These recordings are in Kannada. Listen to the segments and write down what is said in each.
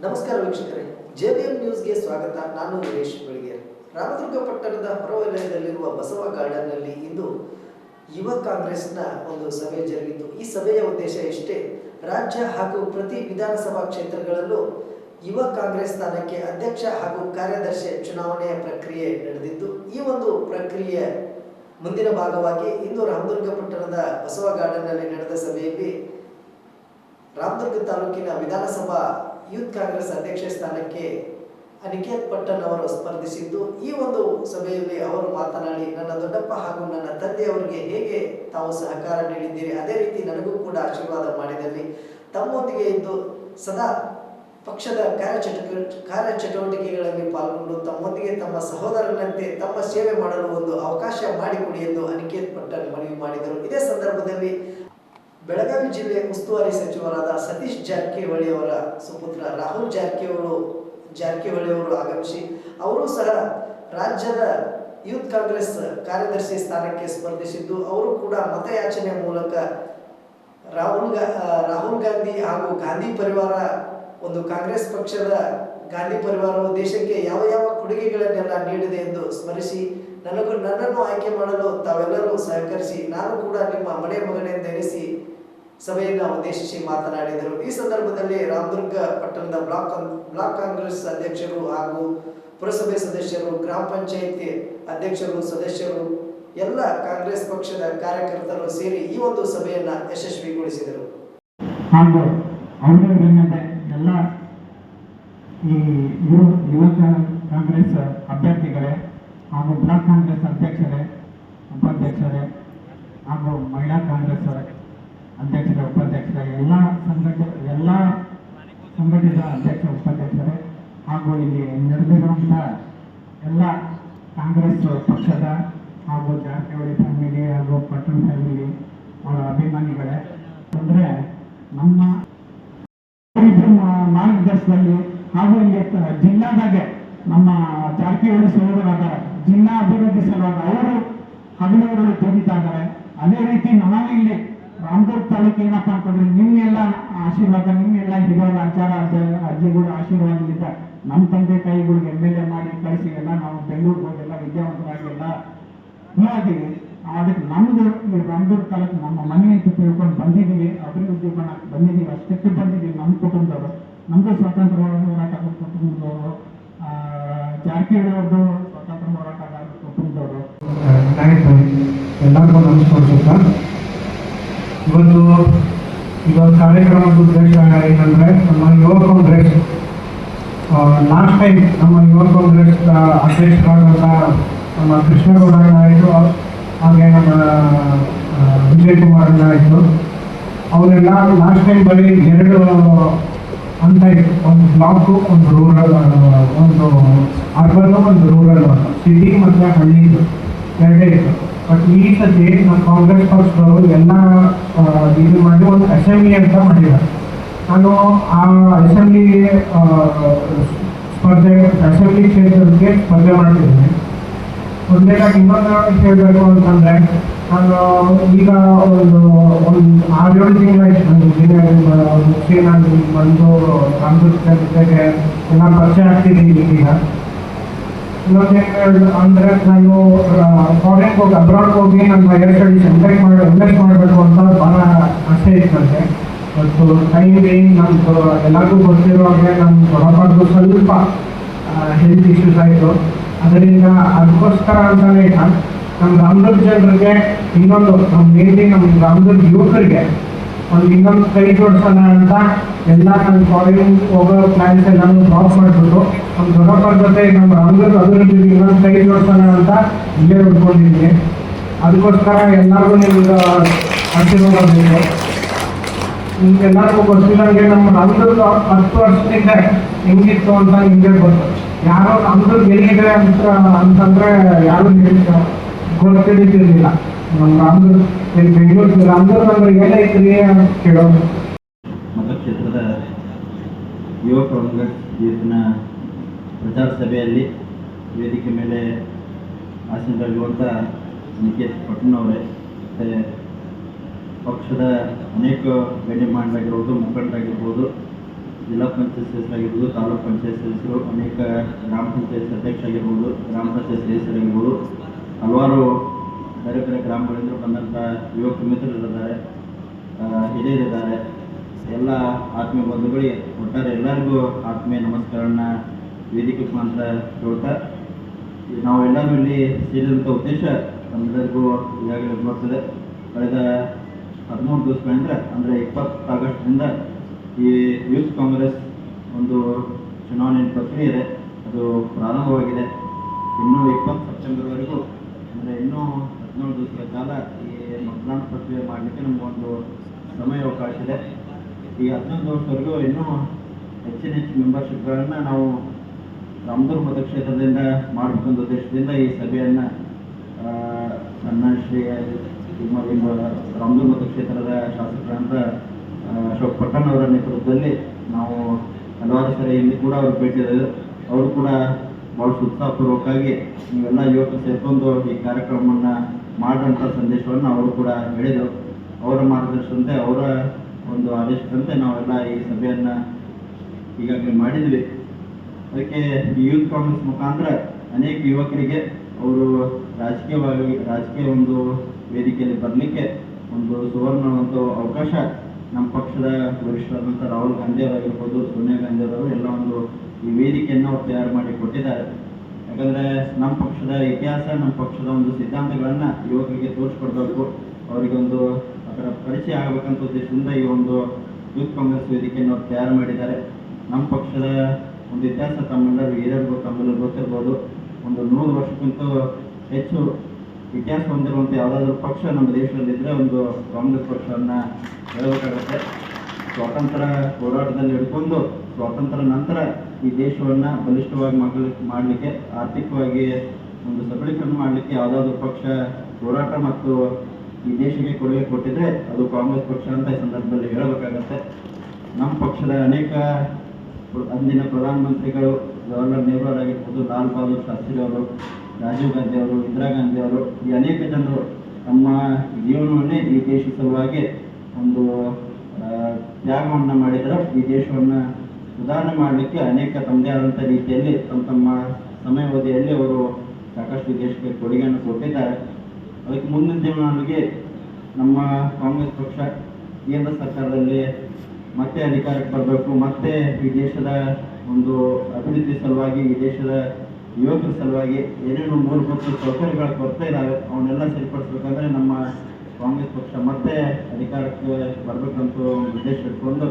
ನಮಸ್ಕಾರ ವೀಕ್ಷಕರೇ ಜೆ ಬಿ ಎಂ ನ್ಯೂಸ್ಗೆ ಸ್ವಾಗತ. ನಾನು ವೀರೇಶ್ ಬೆಳಗೇರ್ ರಾಮದುರ್ಗ ಪಟ್ಟಣದ ಹೊರವಲಯದಲ್ಲಿರುವ ಬಸವ ಗಾರ್ಡನ್ನಲ್ಲಿ ಇಂದು ಯುವ ಕಾಂಗ್ರೆಸ್ನ ಒಂದು ಸಭೆ ಜರುಗಿತು. ಈ ಸಭೆಯ ಉದ್ದೇಶ ಇಷ್ಟೇ ರಾಜ್ಯ ಹಾಗೂ ಪ್ರತಿ ವಿಧಾನಸಭಾ ಕ್ಷೇತ್ರಗಳಲ್ಲೂ ಯುವ ಕಾಂಗ್ರೆಸ್ ಸ್ಥಾನಕ್ಕೆ ಅಧ್ಯಕ್ಷ ಹಾಗೂ ಕಾರ್ಯದರ್ಶಿ ಚುನಾವಣೆಯ ಪ್ರಕ್ರಿಯೆ ನಡೆದಿದ್ದು, ಈ ಒಂದು ಪ್ರಕ್ರಿಯೆ ಮುಂದಿನ ಭಾಗವಾಗಿ ಇಂದು ರಾಮದುರ್ಗ ಪಟ್ಟಣದ ಬಸವ ಗಾರ್ಡನ್ನಲ್ಲಿ ನಡೆದ ಸಭೆಯಲ್ಲಿ ರಾಮದುರ್ಗ ತಾಲೂಕಿನ ವಿಧಾನಸಭಾ ಯೂತ್ ಕಾಂಗ್ರೆಸ್ ಅಧ್ಯಕ್ಷ ಸ್ಥಾನಕ್ಕೆ ಅನಿಕೇತ್ ಪಟ್ಟಣ್ ಅವರು ಸ್ಪರ್ಧಿಸಿದ್ದು, ಈ ಒಂದು ಸಭೆಯಲ್ಲಿ ಅವರು ಮಾತನಾಡಿ, ನನ್ನ ದೊಡ್ಡಪ್ಪ ಹಾಗೂ ನನ್ನ ತಂದೆಯವರಿಗೆ ಹೇಗೆ ತಾವು ಸಹಕಾರ ನೀಡಿದ್ದೀರಿ, ಅದೇ ರೀತಿ ನನಗೂ ಕೂಡ ಆಶೀರ್ವಾದ ಮಾಡಿದಲ್ಲಿ. ತಮ್ಮೊಂದಿಗೆ ಇದ್ದು ಸದಾ ಪಕ್ಷದ ಕಾರ್ಯಚಟು ಕಾರ್ಯಚಟುವಟಿಕೆಗಳಲ್ಲಿ ಪಾಲ್ಗೊಂಡು ತಮ್ಮೊಂದಿಗೆ ತಮ್ಮ ಸಹೋದರನಂತೆ ತಮ್ಮ ಸೇವೆ ಮಾಡಲು ಒಂದು ಅವಕಾಶ ಮಾಡಿಕೊಡಿ ಎಂದು ಅನಿಕೇತ್ ಪಟ್ಟಣ್ ಮನವಿ ಮಾಡಿದರು. ಇದೇ ಸಂದರ್ಭದಲ್ಲಿ ಬೆಳಗಾವಿ ಜಿಲ್ಲೆ ಉಸ್ತುವಾರಿ ಸಚಿವರಾದ ಸತೀಶ್ ಜಾರಕಿಹೊಳಿ ಅವರ ಸುಪುತ್ರ ರಾಹುಲ್ ಜಾರಕಿಹೊಳಿ ಜಾರಕಿಹೊಳಿ ಅವರು ಆಗಮಿಸಿ, ಅವರು ಸಹ ರಾಜ್ಯದ ಯೂತ್ ಕಾಂಗ್ರೆಸ್ ಕಾರ್ಯದರ್ಶಿ ಸ್ಥಾನಕ್ಕೆ ಸ್ಪರ್ಧಿಸಿದ್ದು, ಅವರು ಕೂಡ ಮತಯಾಚನೆ ಮೂಲಕ ರಾಹುಲ್ ರಾಹುಲ್ ಗಾಂಧಿ ಹಾಗೂ ಗಾಂಧಿ ಪರಿವಾರ, ಒಂದು ಕಾಂಗ್ರೆಸ್ ಪಕ್ಷದ ಗಾಂಧಿ ಪರಿವಾರವು ದೇಶಕ್ಕೆ ಯಾವ ಯಾವ ಕೊಡುಗೆಗಳನ್ನೆಲ್ಲ ನೀಡಿದೆ ಎಂದು ಸ್ಮರಿಸಿ, ನನಗೂ ನನ್ನನ್ನು ಆಯ್ಕೆ ಮಾಡಲು ತಾವೆಲ್ಲರೂ ಸಹಕರಿಸಿ, ನಾನು ಕೂಡ ನಿಮ್ಮ ಮನೆ ಮಗನೆಂದೆನಿಸಿ ಸಭೆಯನ್ನು ಉದ್ದೇಶಿಸಿ ಮಾತನಾಡಿದರು. ಈ ಸಂದರ್ಭದಲ್ಲಿ ರಾಮದುರ್ಗ ಪಟ್ಟಣದ ಬ್ಲಾಕ್ ಬ್ಲಾಕ್ ಕಾಂಗ್ರೆಸ್ ಅಧ್ಯಕ್ಷರು ಹಾಗೂ ಪುರಸಭೆ ಸದಸ್ಯರು, ಗ್ರಾಮ ಪಂಚಾಯಿತಿ ಅಧ್ಯಕ್ಷರು, ಸದಸ್ಯರು, ಎಲ್ಲ ಕಾಂಗ್ರೆಸ್ ಪಕ್ಷದ ಕಾರ್ಯಕರ್ತರು ಸೇರಿ ಈ ಒಂದು ಸಭೆಯನ್ನ ಯಶಸ್ವಿಗೊಳಿಸಿದರು. ಎಲ್ಲ ಈ ಯುವ ಕಾಂಗ್ರೆಸ್ ಅಭ್ಯರ್ಥಿಗಳೇ ಹಾಗೂ ಬ್ಲಾಕ್ ಕಾಂಗ್ರೆಸ್ ಅಧ್ಯಕ್ಷರೇ ಉಪಾಧ್ಯಕ್ಷರೇ ಹಾಗೂ ಮಹಿಳಾ ಕಾಂಗ್ರೆಸ್ ಅಧ್ಯಕ್ಷರೇ ಉಪಾಧ್ಯಕ್ಷರೇ ಎಲ್ಲ ಸಂಘಟ ಎಲ್ಲ ಸಂಘಟಿತ ಅಧ್ಯಕ್ಷ ಉಪಾಧ್ಯಕ್ಷರೇ ಹಾಗೂ ಇಲ್ಲಿ ನಡೆದಿರುವಂಥ ಎಲ್ಲ ಕಾಂಗ್ರೆಸ್ ಪಕ್ಷದ ಹಾಗೂ ಜಾರಕಿಹೊಳಿ ಫ್ಯಾಮಿಲಿ ಹಾಗೂ ಪಟ್ಟಣ ಫ್ಯಾಮಿಲಿ ಅವರ ಅಭಿಮಾನಿಗಳೇ ಅಂದ್ರೆ ನಮ್ಮ ಮಾರ್ಗದರ್ಶನದಲ್ಲಿ ಹಾಗೂ ಇಲ್ಲಿ ಜಿಲ್ಲಾದಾಗೆ ನಮ್ಮ ಜಾರಕಿಹೊಳಿ ಸಹೋದರಾದ ಜಿಲ್ಲಾ ಅಭಿವೃದ್ಧಿ ಸಲುವಾಗಿ ಅವರು ಹಗಲಿರುಳು ದುಡಿತಾ ಇದ್ದಾರೆ ಅದೇ ರೀತಿ ನಾವು ಇಲ್ಲಿ ರಾಮದುರ್ಗ ತಾಲೂಕು ಏನಪ್ಪ ಅಂತಂದ್ರೆ ನಿಮ್ಮೆಲ್ಲ ಆಶೀರ್ವಾದ, ನಿಮ್ಮೆಲ್ಲ ಹಿರಿಯರ ಆಚಾರ ಅಜ್ಜಿಗಳು ಅಜ್ಜಿಗಳ ಆಶೀರ್ವಾದದಿಂದ ನಮ್ಮ ತಂದೆ ತಾಯಿಗಳಿಗೆ ಎಂ ಎಲ್ ಎ ಮಾಡಿ ಕಳಿಸಿ, ಎಲ್ಲ ನಾವು ಬೆಂಗಳೂರಿಗೆ ಹೋಗೆಲ್ಲ ಎಲ್ಲ ವಿದ್ಯಾವಂತರಾಗಿ ಎಲ್ಲ ಇದಾಗಿವಿ ಅದಕ್ಕೆ ನಮ್ದು ಈ ರಾಮದುರ್ಗ ತಾಲೂಕು ನಮ್ಮ ಮನೆ ಅಂತ ತಿಳ್ಕೊಂಡು ಬಂದಿದ್ದೀವಿ, ಅಭಿವೃದ್ಧಿ ಮಾಡಕ್ಕೆ ಬಂದಿದ್ದೀವಿ, ಅಷ್ಟಕ್ಕೆ ಬಂದಿದ್ದೀವಿ ನಮ್ಮ ಕುಟುಂಬದವರು. ನಮ್ಮದು ಸ್ವಾತಂತ್ರ್ಯ ಹೋರಾಟ ಕುಟುಂಬದವರು ಜಾರಕಿಹೊಳಿ ಅವ್ರದ್ದು ಸ್ವಾತಂತ್ರ್ಯ ಹೋರಾಟಗಾರ ಕುಟುಂಬದವರು. ಎಲ್ಲರಿಗೂ ನಮಸ್ಕಾರ ಇವತ್ತು ಇವತ್ತು ಕಾರ್ಯಕ್ರಮದ ಉದ್ದೇಶ ಏನಂದರೆ ನಮ್ಮ ಯುವ ಕಾಂಗ್ರೆಸ್ ಲಾಸ್ಟ್ ಟೈಮ್ ನಮ್ಮ ಯುವ ಕಾಂಗ್ರೆಸ್ ಅಧ್ಯಕ್ಷರಾದಂಥ ನಮ್ಮ ಕೃಷ್ಣಗೌಡ ಆಯಿತು ಹಾಗೆ ನಮ್ಮ ವಿಜಯ್ ಕುಮಾರ್ ಆಯಿತು ಅವರೆಲ್ಲ ಲಾಸ್ಟ್ ಟೈಮ್ ಬರೀ ಎರಡು ಅಂತ ಇತ್ತು ಒಂದು ಬ್ಲಾಕು ಒಂದು ರೂರಲ್ ಒಂದು ಅರ್ಬನ್ ಒಂದು ರೂರಲ್ ಸಿಟಿ ಮತ್ತು ಹಳ್ಳಿ ಎರಡೇ ಇತ್ತು. ಬಟ್ ಈ ಸತಿ ನಮ್ಮ ಕಾಂಗ್ರೆಸ್ ಪಕ್ಷದವರು ಎಲ್ಲ ಇದು ಮಾಡಿ ಒಂದು ಅಸೆಂಬ್ಲಿ ಅಂತ ಮಾಡಿದ್ದಾರೆ ನಾನು ಆ ಅಸೆಂಬ್ಲಿ ಸ್ಪರ್ಧೆ ಅಸೆಂಬ್ಲಿ ಕ್ಷೇತ್ರಕ್ಕೆ ಸ್ಪರ್ಧೆ ಮಾಡ್ತಿದ್ದೀನಿ ಒಂದೇದಾಗಿ ಇನ್ನೊಂದು ಹೇಳಬೇಕು ಅಂತಂದ್ರೆ ನಾನು ಈಗ ಒಂದು ಒಂದು ಆರೇಳು ತಿಂಗಳಾಯ್ತು ಮುಗಿಸಿ ನಾನು ಬಂದು ಕಾಂಗ್ರೆಸ್ ಜೊತೆಗೆ ಎಲ್ಲ ಪರಿಚಯ ಆಗ್ತಿದ್ದೀನಿ ಈಗ. ಇನ್ನೊಂದು ಅಂದರೆ ನಾನು ಫಾರಿನ್ ಹೋಗಿ ಅಬ್ರಾಡ್ ಹೋಗಿ ನಮ್ಮ ಎರಡು ಕಡೆ ಮಾಡಿ ಇನ್ವೆಸ್ಟ್ ಮಾಡಬೇಕು ಅಂತ ಭಾಳ ಆಸೆ ಇತ್ತು ನನಗೆ ಮತ್ತು ಟೈಮ್ ಬೇಯಿಂಗ್ ನಮ್ಮದು ಎಲ್ಲರಿಗೂ ಗೊತ್ತಿರೋ ಹಾಗೆ ನಮ್ಮ ದೊಡ್ಡಪ್ಪದ್ದು ಸ್ವಲ್ಪ ಹೆಲ್ತ್ ಇಶ್ಯೂಸ್ ಆಯಿತು. ಅದರಿಂದ ಅದಕ್ಕೋಸ್ಕರ ಅಂತಲೇ ಇಲ್ಲ. ನಮ್ಮ ರಾಮದುರ್ಗ ಜನರಿಗೆ ಇನ್ನೊಂದು ನಮ್ಮ ಮೇನ್ಲಿ ನಮ್ಮ ರಾಮದುರ್ಗ ಯುವಕರಿಗೆ ಒಂದು ಇನ್ನೊಂದು ಕೈ ಜೋಡಿಸೋಣ ಅಂತ ಎಲ್ಲ ನನ್ನ ಫಾರಿನ್ ಹೋಗೋ ಪ್ಲಾನ್ಸ್ ಎಲ್ಲಾನು ಡ್ರಾಪ್ ಮಾಡಿಬಿಟ್ಟು, ನಮ್ಮ ದೊಡ್ಡಪ್ಪರ ಜೊತೆ ನಮ್ಮ ರಾಮದುರ್ಗ ಅಭಿವೃದ್ಧಿ ಇನ್ನೊಂದು ಕೈ ಜೋಡಿಸೋಣ ಅಂತ ಇಲ್ಲೇ ಉಳ್ಕೊಂಡಿದ್ದೀನಿ. ಅದಕ್ಕೋಸ್ಕರ ಎಲ್ಲರಿಗೂ ನಿಮ್ಗೆ ಆಶೀರ್ವಾದ ನಿಮ್ಗೆಲ್ಲರಿಗೂ ಗೊತ್ತಿದ್ದಂಗೆ ನಮ್ಮ ರಂಗದ ಹತ್ತು ವರ್ಷದಿಂದ ಹೆಂಗಿತ್ತು ಅಂತ ನಿಮಗೆ ಗೊತ್ತು. ಯಾರೋ ರಾಮದುರ್ಗ ಎಲ್ಲಿದೆ ಅಂತ ಅಂತಂದ್ರೆ ಯಾರು ನಿಮ್ಗೆ ಗೊತ್ತಿದ್ದಿರಲಿಲ್ಲ ರಾಮದುರ್ಗ ಬೆಂಗಳೂರು ಮತಕ್ಷೇತ್ರದ ಯುವ ಕಾಂಗ್ರೆಸ್ ಯೂತ್ನ ಪ್ರಚಾರ ಸಭೆಯಲ್ಲಿ ವೇದಿಕೆ ಮೇಲೆ ಆಸೀನರಾಗಿರುವಂಥ ನಿಕೇಶ್ ಪಟ್ನವರೇ ಮತ್ತು ಪಕ್ಷದ ಅನೇಕ ಗಣ್ಯಮಾನ್ಯರಾಗಿರ್ಬೋದು ಮುಖಂಡರಾಗಿರ್ಬೋದು, ಜಿಲ್ಲಾ ಪಂಚಾಯತ್ ಸದಸ್ಯರಾಗಿರ್ಬೋದು, ತಾಲೂಕ್ ಪಂಚಾಯತ್ ಸದಸ್ಯರು, ಅನೇಕ ಗ್ರಾಮ ಪಂಚಾಯತ್ ಅಧ್ಯಕ್ಷ ಆಗಿರ್ಬೋದು ಗ್ರಾಮ ಪಂಚಾಯತ್ ಸದಸ್ಯರಾಗಿರ್ಬೋದು, ಹಲವಾರು ಬೇರೆ ಬೇರೆ ಗ್ರಾಮಗಳಿಂದ ಬಂದಂಥ ಯುವಕ ಮಿತ್ರರಿದ್ದಾರೆ ಹಿರಿಯರಿದ್ದಾರೆ. ಎಲ್ಲ ಆತ್ಮೀಯ ಬಂಧುಗಳಿಗೆ ಒಟ್ಟಾರೆ ಎಲ್ಲರಿಗೂ ಆತ್ಮೀಯ ನಮಸ್ಕಾರನ ವೇದಿಕೆ ಮುಖಾಂತರ ಹೇಳ್ತಾ, ನಾವು ನಾವೆಲ್ಲರೂ ಇಲ್ಲಿ ಸೇರಿದಂಥ ಉದ್ದೇಶ ನಮ್ಮೆಲ್ಲರಿಗೂ ಈಗಾಗಲೇ ಬರ್ತದೆ ಕಳೆದ ಹದಿಮೂರು ದಿವಸಗಳಿಂದ ಅಂದರೆ ಇಪ್ಪತ್ತು ಆಗಸ್ಟ್ನಿಂದ ಈ ಯೂತ್ ಕಾಂಗ್ರೆಸ್ ಒಂದು ಚುನಾವಣೆ ಪ್ರಕ್ರಿಯೆ ಇದೆ. ಅದು ಪ್ರಾರಂಭವಾಗಿದೆ. ಇನ್ನೂ ಇಪ್ಪತ್ತು ಸೆಪ್ಟೆಂಬರ್ವರೆಗೂ, ಅಂದರೆ ಇನ್ನೂ ಹದಿನೇಳು ದಿವಸಗಳ ಕಾಲ ಈ ಮತದಾನ ಪ್ರಕ್ರಿಯೆ ಮಾಡಲಿಕ್ಕೆ ನಮಗೊಂದು ಸಮಯಾವಕಾಶ ಇದೆ. ಈ ಹದಿನೈದು ದಿವಸವರೆಗೂ ಇನ್ನೂ ಹೆಚ್ಚಿನ ಹೆಚ್ಚು ಮೆಂಬರ್ಶಿಪ್ಗಳನ್ನು ನಾವು ರಾಮದುರ್ಗ ಮತಕ್ಷೇತ್ರದಿಂದ ಮಾಡಬೇಕೆಂಬ ಉದ್ದೇಶದಿಂದ ಈ ಸಭೆಯನ್ನು ನನ್ನ ಶ್ರೀ ರಾಮದುರ್ಗ ಮತಕ್ಷೇತ್ರದ ಶಾಸಕರಾದ ಅಶೋಕ್ ಪಟ್ಟಣ್ ಅವರ ನೇತೃತ್ವದಲ್ಲಿ ನಾವು ಹಲವಾರು ಸರಿ ಇಲ್ಲಿ ಕೂಡ ಅವರು ಭೇಟಿ ಅವರು ಕೂಡ ಭಾಳಷ್ಟು ಉತ್ಸಾಹಪೂರ್ವಕವಾಗಿ ನೀವೆಲ್ಲ ಯುವಕರು ಸೇರ್ಕೊಂಡು ಈ ಕಾರ್ಯಕ್ರಮವನ್ನು ಮಾಡುವಂಥ ಸಂದೇಶವನ್ನು ಅವರು ಕೂಡ ಹೇಳಿದರು. ಅವರ ಮಾರ್ಗದರ್ಶನದಂತೆ, ಅವರ ಒಂದು ಆದೇಶದಂತೆ ನಾವೆಲ್ಲ ಈ ಸಭೆಯನ್ನು ಈಗಾಗಲೇ ಮಾಡಿದ್ವಿ. ಅದಕ್ಕೆ ಈ ಯೂತ್ ಕಾಂಗ್ರೆಸ್ ಮುಖಾಂತರ ಅನೇಕ ಯುವಕರಿಗೆ ಅವರು ರಾಜಕೀಯವಾಗಿ, ರಾಜಕೀಯ ಒಂದು ವೇದಿಕೆಯಲ್ಲಿ ಬರಲಿಕ್ಕೆ ಒಂದು ಸುವರ್ಣ ಒಂದು ಅವಕಾಶ ನಮ್ಮ ಪಕ್ಷದ ವರಿಷ್ಠರಾದಂಥ ರಾಹುಲ್ ಗಾಂಧಿ ಅವರಾಗಿರ್ಬೋದು, ಸೋನಿಯಾ ಗಾಂಧಿ ಅವರು ಎಲ್ಲ ಒಂದು ಈ ವೇದಿಕೆಯನ್ನು ಅವ್ರು ತಯಾರು ಮಾಡಿ ಕೊಟ್ಟಿದ್ದಾರೆ. ಯಾಕಂದರೆ ನಮ್ಮ ಪಕ್ಷದ ಇತಿಹಾಸ, ನಮ್ಮ ಪಕ್ಷದ ಒಂದು ಸಿದ್ಧಾಂತಗಳನ್ನು ಯುವಕರಿಗೆ ತೋರಿಸ್ಕೊಡ್ಬೇಕು. ಅವರಿಗೊಂದು ಅದರ ಪರಿಚಯ ಆಗಬೇಕಂತ ಉದ್ದೇಶದಿಂದ ಈ ಒಂದು ಯೂತ್ ಕಾಂಗ್ರೆಸ್ ವೇದಿಕೆಯನ್ನು ಅವ್ರು ತಯಾರು ಮಾಡಿದ್ದಾರೆ. ನಮ್ಮ ಪಕ್ಷದ ಒಂದು ಇತಿಹಾಸ ತಮ್ಮೆಲ್ಲರೂ ಹಿರಿಯರಿಗೂ ತಮ್ಮೆಲ್ಲರೂ ಗೊತ್ತಿರ್ಬೋದು. ಒಂದು ನೂರು ವರ್ಷಕ್ಕಿಂತ ಹೆಚ್ಚು ಇತಿಹಾಸ ಹೊಂದಿರುವಂಥ ಯಾವುದಾದ್ರೂ ಪಕ್ಷ ನಮ್ಮ ದೇಶದಲ್ಲಿದ್ದರೆ ಒಂದು ಕಾಂಗ್ರೆಸ್ ಪಕ್ಷವನ್ನು ಹೇಳಬೇಕಾಗುತ್ತೆ. ಸ್ವಾತಂತ್ರ್ಯ ಹೋರಾಟದಲ್ಲಿ ಹಿಡ್ಕೊಂಡು ಸ್ವಾತಂತ್ರ್ಯ ನಂತರ ಈ ದೇಶವನ್ನು ಬಲಿಷ್ಠವಾಗಿ ಮಾಡಲಿಕ್ಕೆ, ಆರ್ಥಿಕವಾಗಿ ಒಂದು ಸಬಲೀಕರಣ ಮಾಡಲಿಕ್ಕೆ ಯಾವುದಾದ್ರೂ ಪಕ್ಷ ಹೋರಾಟ ಮತ್ತು ಈ ದೇಶಕ್ಕೆ ಕೊಡುಗೆ ಕೊಟ್ಟಿದ್ರೆ ಅದು ಕಾಂಗ್ರೆಸ್ ಪಕ್ಷ ಅಂತ ಈ ಸಂದರ್ಭದಲ್ಲಿ ಹೇಳಬೇಕಾಗತ್ತೆ. ನಮ್ಮ ಪಕ್ಷದ ಅನೇಕ ಅಂದಿನ ಪ್ರಧಾನಮಂತ್ರಿಗಳು ಜವಾಹರ್ಲಾಲ್ ನೆಹರು ಅವರಾಗಿರ್ಬೋದು ಲಾಲ್ ಬಹದ್ದೂರ್ ಶಾಸ್ತ್ರಿ ಅವರು, ರಾಜೀವ್ ಗಾಂಧಿ ಅವರು, ಇಂದಿರಾ ಗಾಂಧಿ ಅವರು, ಈ ಅನೇಕ ಜನರು ತಮ್ಮ ಜೀವನವನ್ನೇ ಈ ದೇಶ ಸಲುವಾಗಿ ಒಂದು ತ್ಯಾಗವನ್ನು ಮಾಡಿದರು ಈ ದೇಶವನ್ನು ಸುಧಾರಣೆ ಮಾಡಲಿಕ್ಕೆ ಅನೇಕ ತಮ್ಮದೇ ಆದಂಥ ರೀತಿಯಲ್ಲಿ ತಮ್ಮ ತಮ್ಮ ಸಮಯಾವಧಿಯಲ್ಲಿ ಅವರು ಸಾಕಷ್ಟು ದೇಶಕ್ಕೆ ಕೊಡುಗೆಯನ್ನು ಕೊಟ್ಟಿದ್ದಾರೆ. ಅದಕ್ಕೆ ಮುಂದಿನ ದಿನಗಳಿಗೆ ನಮ್ಮ ಕಾಂಗ್ರೆಸ್ ಪಕ್ಷ, ಕೇಂದ್ರ ಸರ್ಕಾರದಲ್ಲಿ ಮತ್ತೆ ಅಧಿಕಾರಕ್ಕೆ ಬರಬೇಕು, ಮತ್ತೆ ಈ ದೇಶದ ಒಂದು ಅಭಿವೃದ್ಧಿ ಸಲುವಾಗಿ, ಈ ದೇಶದ ಯುವಕರ ಸಲುವಾಗಿ ಏನೇನು ಮೂಲಭೂತ ಸೌಕರ್ಯಗಳ ಕೊರತೆ ಇದ್ದಾವೆ. ಅವನ್ನೆಲ್ಲ ಸರಿಪಡಿಸ್ಬೇಕಂದ್ರೆ ನಮ್ಮ ಕಾಂಗ್ರೆಸ್ ಪಕ್ಷ ಮತ್ತೆ ಅಧಿಕಾರಕ್ಕೆ ಬರಬೇಕಂತ ಉದ್ದೇಶ ಇಟ್ಕೊಂಡು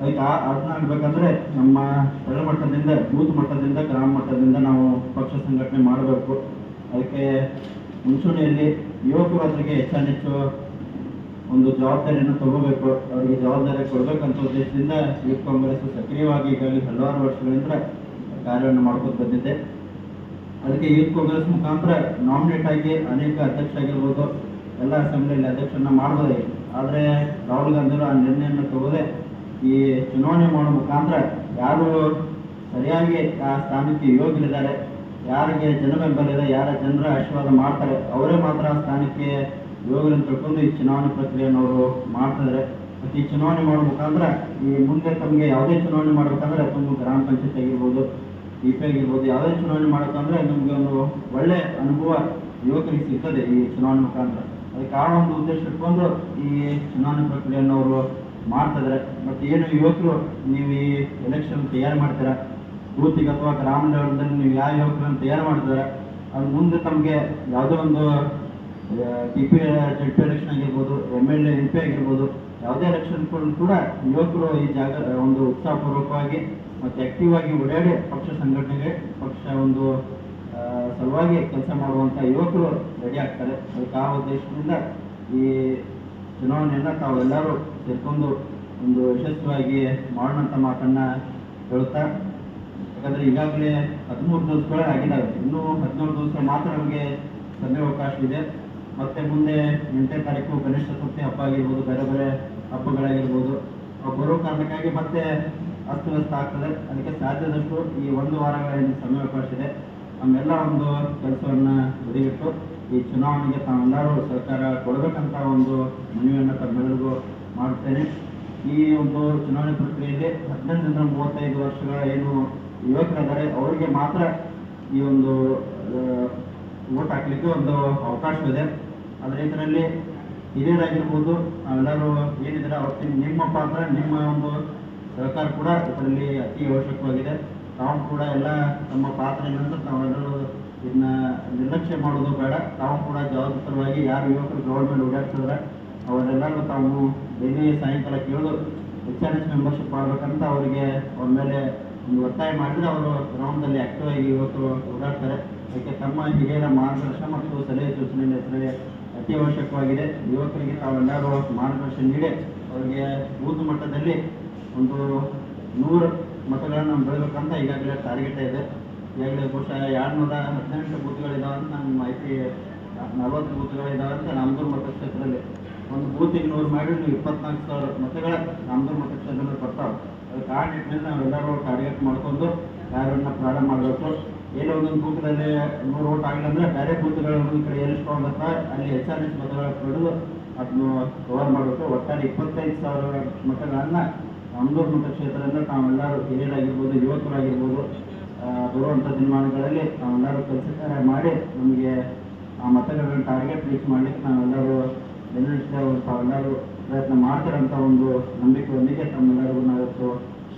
ಅದಕ್ಕೆ ಆ ಅದನ್ನ ಆಗ್ಬೇಕಂದ್ರೆ ನಮ್ಮ ಸ್ಥಳ ಮಟ್ಟದಿಂದ, ಬೂತ್ ಮಟ್ಟದಿಂದ, ಗ್ರಾಮ ಮಟ್ಟದಿಂದ ನಾವು ಪಕ್ಷ ಸಂಘಟನೆ ಮಾಡಬೇಕು. ಅದಕ್ಕೆ ಮುಂಚೂಣಿಯಲ್ಲಿ ಯುವಕರು ಅದರಿಗೆ ಹೆಚ್ಚಾನೆಚ್ಚು ಒಂದು ಜವಾಬ್ದಾರಿಯನ್ನು ತಗೋಬೇಕು. ಅವರಿಗೆ ಜವಾಬ್ದಾರಿ ಕೊಡಬೇಕಂತ ಉದ್ದೇಶದಿಂದ ಯೂತ್ ಕಾಂಗ್ರೆಸ್ ಸಕ್ರಿಯವಾಗಿ ಈಗಾಗಲೇ ಹಲವಾರು ವರ್ಷಗಳಿಂದ ಕಾರ್ಯವನ್ನು ಮಾಡ್ಕೊಂಡು ಬಂದಿದೆ. ಅದಕ್ಕೆ ಯೂತ್ ಕಾಂಗ್ರೆಸ್ ಮುಖಾಂತರ ನಾಮಿನೇಟ್ ಆಗಿ ಅನೇಕ ಅಧ್ಯಕ್ಷ ಆಗಿರ್ಬೋದು. ಎಲ್ಲ ಅಸೆಂಬ್ಲಿಯಲ್ಲಿ ಅಧ್ಯಕ್ಷರನ್ನ ಮಾಡ್ಬೋದಾಗಿತ್ತು. ಆದರೆ ರಾಹುಲ್ ಗಾಂಧಿಯವರು ಆ ನಿರ್ಣಯವನ್ನು ತಗೋದೆ ಈ ಚುನಾವಣೆ ಮಾಡೋ ಮುಖಾಂತರ ಯಾರು ಸರಿಯಾಗಿ ಆ ಸ್ಥಾನಕ್ಕೆ ಯೋಗ್ಯರಿದ್ದಾರೆ, ಯಾರಿಗೆ ಜನ ಬೆಂಬಲ ಇದೆ, ಯಾರ ಜನರ ಆಶೀರ್ವಾದ ಮಾಡ್ತಾರೆ, ಅವರೇ ಮಾತ್ರ ಆ ಸ್ಥಾನಕ್ಕೆ ಯೋಗರನ್ನು ತಿಳ್ಕೊಂಡು ಈ ಚುನಾವಣೆ ಪ್ರಕ್ರಿಯೆಯನ್ನು ಅವರು ಮಾಡ್ತಿದ್ದಾರೆ ಮತ್ತು ಈ ಚುನಾವಣೆ ಮಾಡೋ ಮುಖಾಂತರ ಈ ಮುಂದೆ ತಮಗೆ ಯಾವುದೇ ಚುನಾವಣೆ ಮಾಡಬೇಕಂದ್ರೆ ತುಂಬ ಗ್ರಾಮ ಪಂಚಾಯತ್ ಆಗಿರ್ಬೋದು ಇ ಪಿ ಆಗಿರ್ಬೋದು, ಯಾವುದೇ ಚುನಾವಣೆ ಮಾಡಬೇಕಂದ್ರೆ ನಮಗೆ ಒಂದು ಒಳ್ಳೆ ಅನುಭವ ಯುವಕರಿಗೆ ಸಿಗ್ತದೆ ಈ ಚುನಾವಣೆ ಮುಖಾಂತರ. ಅದಕ್ಕೆ ಆ ಒಂದು ಉದ್ದೇಶ ಇಟ್ಕೊಂಡು ಈ ಚುನಾವಣೆ ಪ್ರಕ್ರಿಯೆಯನ್ನು ಅವರು ಮಾಡ್ತಿದ್ದಾರೆ ಮತ್ತು ಏನು ಯುವಕರು, ನೀವು ಈ ಎಲೆಕ್ಷನ್ ತಯಾರು ಮಾಡ್ತೀರಾ? ಬೂತಿಗೆ ಅಥವಾ ಗ್ರಾಮ ನೀವು ಯಾವ ಯುವಕರನ್ನು ತಯಾರು ಮಾಡ್ತಾರೆ ಅದು ಮುಂದೆ ತಮಗೆ ಯಾವುದೋ ಒಂದು ಟಿ ಪಿ ಪಿ ಎಲೆಕ್ಷನ್ ಆಗಿರ್ಬೋದು M L A M P ಆಗಿರ್ಬೋದು, ಯಾವುದೇ ಎಲೆಕ್ಷನ್ ಕೂಡ ಯುವಕರು ಈ ಜಾಗ, ಒಂದು ಉತ್ಸಾಹಪೂರ್ವಕವಾಗಿ ಮತ್ತು ಆಕ್ಟಿವ್ ಆಗಿ ಓಡಾಡಿ ಪಕ್ಷ ಸಂಘಟನೆಗೆ, ಪಕ್ಷ ಒಂದು ಸಲುವಾಗಿ ಕೆಲಸ ಮಾಡುವಂಥ ಯುವಕರು ರೆಡಿ ಆಗ್ತಾರೆ. ಅದಕ್ಕೆ ಆ ಉದ್ದೇಶದಿಂದ ಈ ಚುನಾವಣೆಯನ್ನು ತಾವೆಲ್ಲರೂ ಸೇರ್ಕೊಂಡು ಒಂದು ಯಶಸ್ವಿಯಾಗಿ ಮಾಡೋಣಂಥ ಮಾತನ್ನು ಹೇಳುತ್ತಾ, ಯಾಕಂದರೆ ಈಗಾಗಲೇ ಹದಿಮೂರು ದಿವಸಗಳೇ ಆಗಿದ್ದಾವೆ. ಇನ್ನೂ ಹದಿನೇಳು ದಿವಸ ಮಾತ್ರ ನಮಗೆ ಸಮಯಾವಕಾಶ ಇದೆ. ಮತ್ತೆ ಮುಂದೆ ಎಂಟನೇ ತಾರೀಕು ಗಣೇಶ ಚತುರ್ಥಿ ಹಬ್ಬ ಆಗಿರ್ಬೋದು, ಬೇರೆ ಬೇರೆ ಹಬ್ಬಗಳಾಗಿರ್ಬೋದು. ಬರೋ ಕಾರಣಕ್ಕಾಗಿ ಮತ್ತೆ ಅಸ್ತವ್ಯಸ್ತ ಆಗ್ತದೆ. ಅದಕ್ಕೆ ಸಾಧ್ಯದಷ್ಟು ಈ ಒಂದು ವಾರಗಳ ಸಮಯಾವಕಾಶ ಇದೆ. ನಮ್ಮೆಲ್ಲ ಒಂದು ಕೆಲಸವನ್ನು ಬದಿಗಿಟ್ಟು ಈ ಚುನಾವಣೆಗೆ ತಾವೆಲ್ಲರೂ ಸರ್ಕಾರ ಕೊಡಬೇಕಂತ ಒಂದು ಮನವಿಯನ್ನು ತಮ್ಮೆಲ್ಲರಿಗೂ ಮಾಡುತ್ತೇನೆ ಈ ಒಂದು ಚುನಾವಣೆ ಪ್ರಕ್ರಿಯೆಯಲ್ಲಿ ಹದಿನೆಂಟರಿಂದ ಮೂವತ್ತೈದು ವರ್ಷಗಳ ಏನು ಯುವಕರಿದ್ದಾರೆ, ಅವರಿಗೆ ಮಾತ್ರ ಈ ಒಂದು ವೋಟ್ ಹಾಕ್ಲಿಕ್ಕೆ ಒಂದು ಅವಕಾಶವಿದೆ. ಆದರೆ ಇದರಲ್ಲಿ ಹಿರಿಯರಾಗಿರ್ಬೋದು, ನಾವೆಲ್ಲರೂ ಏನಿದ್ದಾರೆ ಅವತ್ತಿನ ನಿಮ್ಮ ಪಾತ್ರ, ನಿಮ್ಮ ಒಂದು ಸಹಕಾರ ಕೂಡ ಇದರಲ್ಲಿ ಅತಿ ಅವಶ್ಯಕವಾಗಿದೆ. ತಾವು ಕೂಡ ಎಲ್ಲ ತಮ್ಮ ಪಾತ್ರ ಏನಂದ್ರೆ ತಾವೆಲ್ಲರೂ ಇದನ್ನ ನಿರ್ಲಕ್ಷ್ಯ ಮಾಡೋದು ಬೇಡ. ತಾವು ಕೂಡ ಜವಾಬ್ದಾರವಾಗಿ ಯಾರು ಯುವಕರು ಗೌರ್ಮೆಂಟ್ ಓಡಾಡ್ತಿದ್ರೆ, ಅವರೆಲ್ಲರೂ ತಾವು ಡೈಲಿ ಸಾಯಂಕಾಲ ಕೇಳು ಎಚ್ ಆರ್ ಎಸ್ ಮೆಂಬರ್ಶಿಪ್ ಮಾಡ್ಬೇಕಂತ ಅವರಿಗೆ ಅವ್ರ ಮೇಲೆ ಒಂದು ಒತ್ತಾಯ ಮಾಡಿದ್ರೆ ಅವರು ಗ್ರೌಂಡಲ್ಲಿ ಆಕ್ಟಿವ್ ಆಗಿ ಯುವಕರು ಓಡಾಡ್ತಾರೆ. ಅದಕ್ಕೆ ತಮ್ಮ ಹಿರಿಯರ ಮಾರ್ಗದರ್ಶನ ಮತ್ತು ಸಲಹೆ ಸೂಚನೆ ಹೆಸರಿಗೆ ಅತಿ ಅವಶ್ಯಕವಾಗಿದೆ. ಯುವಕರಿಗೆ ತಾವೆಲ್ಲರೂ ಮಾರ್ಗದರ್ಶನ ನೀಡಿ ಅವರಿಗೆ ಬೂತ್ ಮಟ್ಟದಲ್ಲಿ ಒಂದು ನೂರು ಮತಗಳನ್ನು ಬೆಳಬೇಕಂತ ಈಗಾಗಲೇ ಟಾರ್ಗೆಟ್ ಇದೆ. ಈಗಾಗಲೇ ಬಹುಶಃ ಎರಡುನೂರ ಹದಿನೆಂಟು ಬೂತ್ಗಳಿದಾವೆ ಅಂತ ನಮ್ಮ ಮಾಹಿತಿ ನಲವತ್ತು ಬೂತ್ಗಳಿದಾವೆ ಅಂತ ನಾಮದೂರು ಮತಕ್ಷೇತ್ರದಲ್ಲಿ. ಒಂದು ಬೂತಿಗೆ ನೂರು ಮಾಡಿ ನೀವು ಇಪ್ಪತ್ನಾಲ್ಕು ಸಾವಿರ ಮತಗಳ ನಾಮದೂರು ಮತಕ್ಷೇತ್ರದಲ್ಲಿ ಬರ್ತಾವೆ. ಅದಕ್ಕೆ ಆ ನಿಟ್ಟಿನಲ್ಲಿ ನಾವೆಲ್ಲರೂ ಟಾರ್ಗೆಟ್ ಮಾಡ್ಕೊಂಡು ಕಾರ್ಯವನ್ನು ಪ್ರಾರಂಭ ಮಾಡಬೇಕು. ಏನೋ ಒಂದೊಂದು ಬೂತ್ಗಳಲ್ಲಿ ನೂರು ಓಟ್ ಆಗಿಲ್ಲ ಅಂದರೆ ಬೇರೆ ಬೂತ್ಗಳು ಒಂದೊಂದು ಕಡೆ ಎಲ್ಸ್ಕೊಂಡು ಸ್ಟ್ರಾಂಗ್ ಅಂತ ಅಲ್ಲಿ ಎಚ್ ಆರ್ ಎಸ್ ಮತಗಳ ಪಡೆದು ಅದನ್ನು ಕವರ್ ಮಾಡಬೇಕು. ಒಟ್ಟಾರೆ ಇಪ್ಪತ್ತೈದು ಸಾವಿರ ಮತಗಳನ್ನು ಅಮದೂರು ಮತಕ್ಷೇತ್ರದಿಂದ ತಾವೆಲ್ಲರೂ ಹಿರಿಯರಾಗಿರ್ಬೋದು, ಯುವಕರಾಗಿರ್ಬೋದು ಬರುವಂಥ ದಿನಮಾನಗಳಲ್ಲಿ ನಾವೆಲ್ಲರೂ ಕೆಲಸ ಕಾರ್ಯ ಮಾಡಿ ನಮಗೆ ಆ ಮತಗಳನ್ನು ಟಾರ್ಗೆಟ್ ರೀಚ್ ಮಾಡಲಿಕ್ಕೆ ನಾವೆಲ್ಲರೂ ಬೆನ್ನೆಟ್ಟಿದ್ದೇವೆ ತಾವೆಲ್ಲರೂ ಪ್ರಯತ್ನ ಮಾಡ್ತಾರಂತ ಒಂದು ನಂಬಿಕೆಯೊಂದಿಗೆ ತಮ್ಮೆಲ್ಲರಿಗೂ ನಾವಿವತ್ತು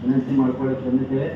ವಿನಂತಿ ಮಾಡ್ಕೊಳ್ಳಿಕ್ಕೆ ಬಂದಿದ್ದೇವೆ